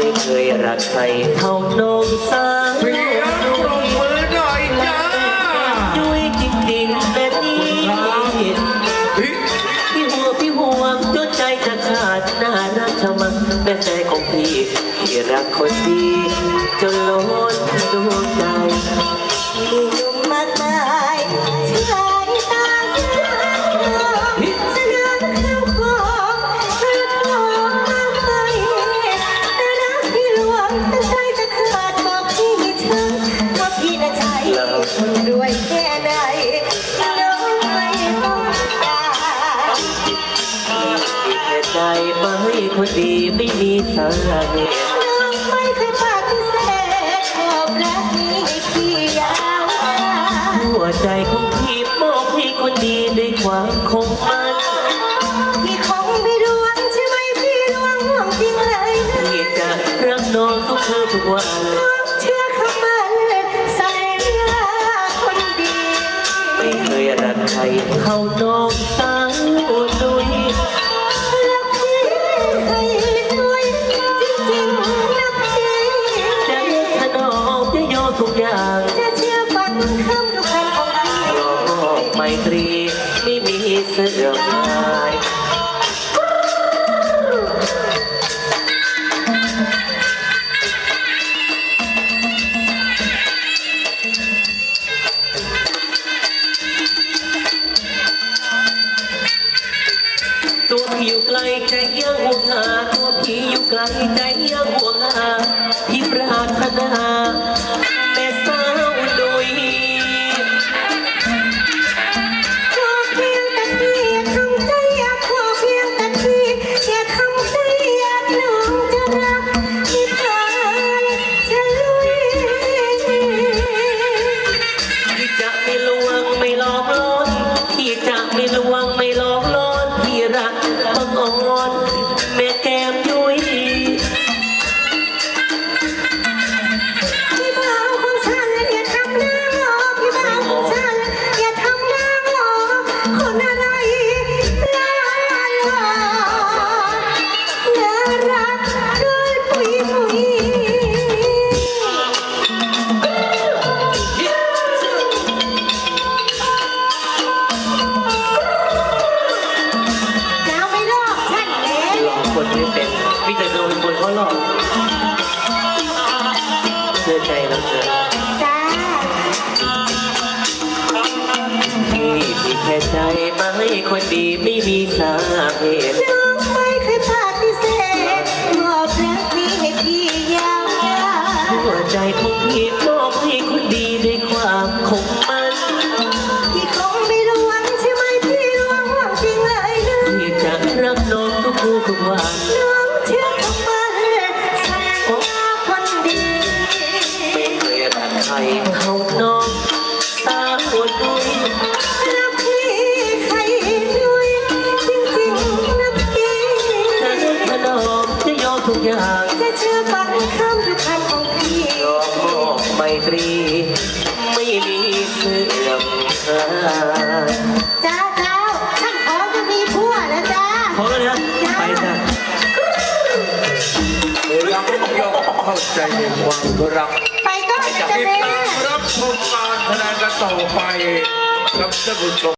ไม่เคยรักใครเท่าน้องสาวเสียงปรบมือหน่อยจ้าด้วยจริงๆแบบนี้เฮ้ยพี่ห่วพี่ห่วงจนใจจะขาดน่ารักชะมัดแม่ใจของพี่ที่รักคนดีจนล้นดวงใจ ใจไม่คนดีไม่มีสาเหตุน้องไม่เคยปฏิเสธความรักนี้ที่ยาวหัวใจของพี่มอบให้คนดีด้วยความคงมันพี่คงไม่รวงใช่ไหมพี่รวงห่วงจริงเลยพี่จะรักน้องทุกคืนทุกวันน้องเชื่อคำมันสัญญาคนดี ไม่เคยรักใครเท่าน้อง เสื่อมคลายตัวพี่อยู่ไกลใจยังห่วงหาตัวพี่อยู่ไกลใจยังห่วงหาพี่ปรารถนา แก้มยุ้ยพี่บ่าวของฉันอย่าทำหน้าหลอกพี่บ่าวของฉันอย่าทำหน้าหลอกคนอะไรน่าหลอกน่ารักด้วยปุยปุยจะเอาไม่ มีแต่โดนคนเขาหลอกเชื่อใจเราเถอะจ้าพี่มีแค่ใจมาให้คนดีไม่มีสาเหตุ น้องไม่เคยปฏิเสธมอบรักนี้ให้พี่ยาวนานหัวใจของพี่มอบให้คนดีด้วยความคง ใจในความรักไปก็จะติดแม่ ตามรับชมการแสดงกันต่อไปกับท่านผู้ชม